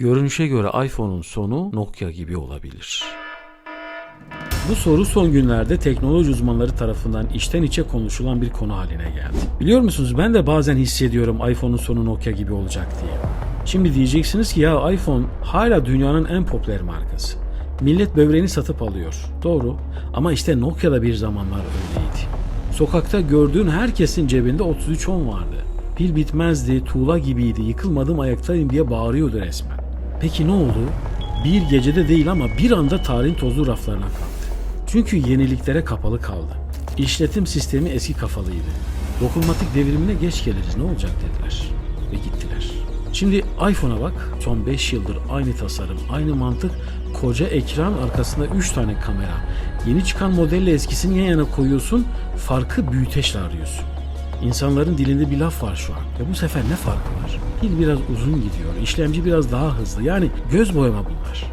Görünüşe göre iPhone'un sonu Nokia gibi olabilir. Bu soru son günlerde teknoloji uzmanları tarafından içten içe konuşulan bir konu haline geldi. Biliyor musunuz ben de bazen hissediyorum iPhone'un sonu Nokia gibi olacak diye. Şimdi diyeceksiniz ki ya iPhone hala dünyanın en popüler markası. Millet böbreğini satıp alıyor. Doğru ama işte Nokia da bir zamanlar öyleydi. Sokakta gördüğün herkesin cebinde 3310 vardı. Pil bitmezdi, tuğla gibiydi, yıkılmadım ayaktayım diye bağırıyordu resmen. Peki ne oldu? Bir gecede değil ama bir anda tarihin tozlu raflarına kaldı. Çünkü yeniliklere kapalı kaldı. İşletim sistemi eski kafalıydı. Dokunmatik devrimine geç geliriz ne olacak dediler. Ve gittiler. Şimdi iPhone'a bak. Son 5 yıldır aynı tasarım, aynı mantık. Koca ekran arkasında 3 tane kamera. Yeni çıkan modelle eskisini yan yana koyuyorsun. Farkı büyüteçle arıyorsun. İnsanların dilinde bir laf var şu an. Ve bu sefer ne farkı var? Pil biraz uzun gidiyor. işlemci biraz daha hızlı. Yani göz boyama bunlar.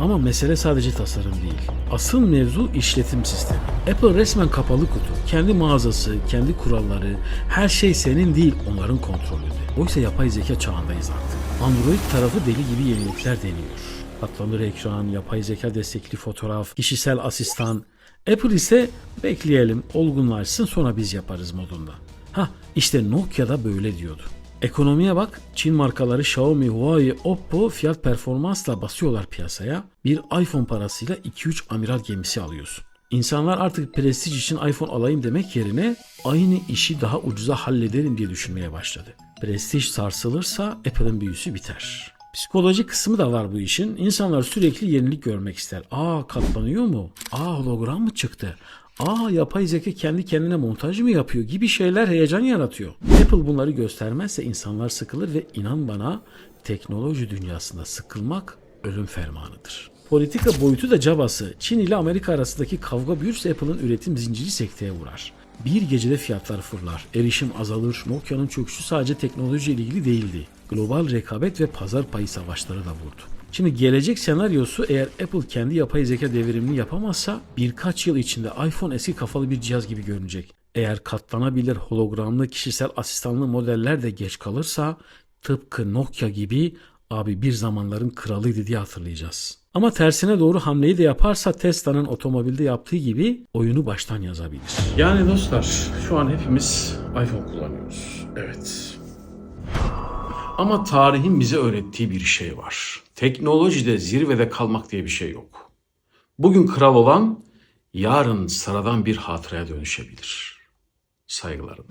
Ama mesele sadece tasarım değil. Asıl mevzu işletim sistemi. Apple resmen kapalı kutu. Kendi mağazası, kendi kuralları, her şey senin değil onların kontrolünde. Oysa yapay zeka çağındayız artık. Android tarafı deli gibi yenilikler deniyor. Katlanır ekran, yapay zeka destekli fotoğraf, kişisel asistan. Apple ise bekleyelim, olgunlaşsın sonra biz yaparız modunda. Ha işte Nokia da böyle diyordu. Ekonomiye bak, Çin markaları Xiaomi, Huawei, Oppo fiyat performansla basıyorlar piyasaya. Bir iPhone parasıyla 2-3 amiral gemisi alıyorsun. İnsanlar artık prestij için iPhone alayım demek yerine aynı işi daha ucuza hallederim diye düşünmeye başladı. Prestij sarsılırsa Apple'ın büyüsü biter. Psikoloji kısmı da var bu işin. İnsanlar sürekli yenilik görmek ister. Aa katlanıyor mu? Aa hologram mı çıktı? Aa yapay zeka kendi kendine montaj mı yapıyor gibi şeyler heyecan yaratıyor. Apple bunları göstermezse insanlar sıkılır ve inan bana teknoloji dünyasında sıkılmak ölüm fermanıdır. Politika boyutu da cabası. Çin ile Amerika arasındaki kavga büyürse Apple'ın üretim zinciri sekteye vurar. Bir gecede fiyatlar fırlar, erişim azalır, Nokia'nın çöküşü sadece teknoloji ile ilgili değildi. Global rekabet ve pazar payı savaşları da vurdu. Şimdi gelecek senaryosu eğer Apple kendi yapay zeka devrimini yapamazsa birkaç yıl içinde iPhone eski kafalı bir cihaz gibi görünecek. Eğer katlanabilir hologramlı kişisel asistanlı modeller de geç kalırsa tıpkı Nokia gibi abi bir zamanların kralıydı diye hatırlayacağız. Ama tersine doğru hamleyi de yaparsa Tesla'nın otomobilde yaptığı gibi oyunu baştan yazabilir. Yani dostlar şu an hepimiz iPhone kullanıyoruz. Evet. Ama tarihin bize öğrettiği bir şey var. Teknolojide zirvede kalmak diye bir şey yok. Bugün kral olan yarın sıradan bir hatıraya dönüşebilir. Saygılarım.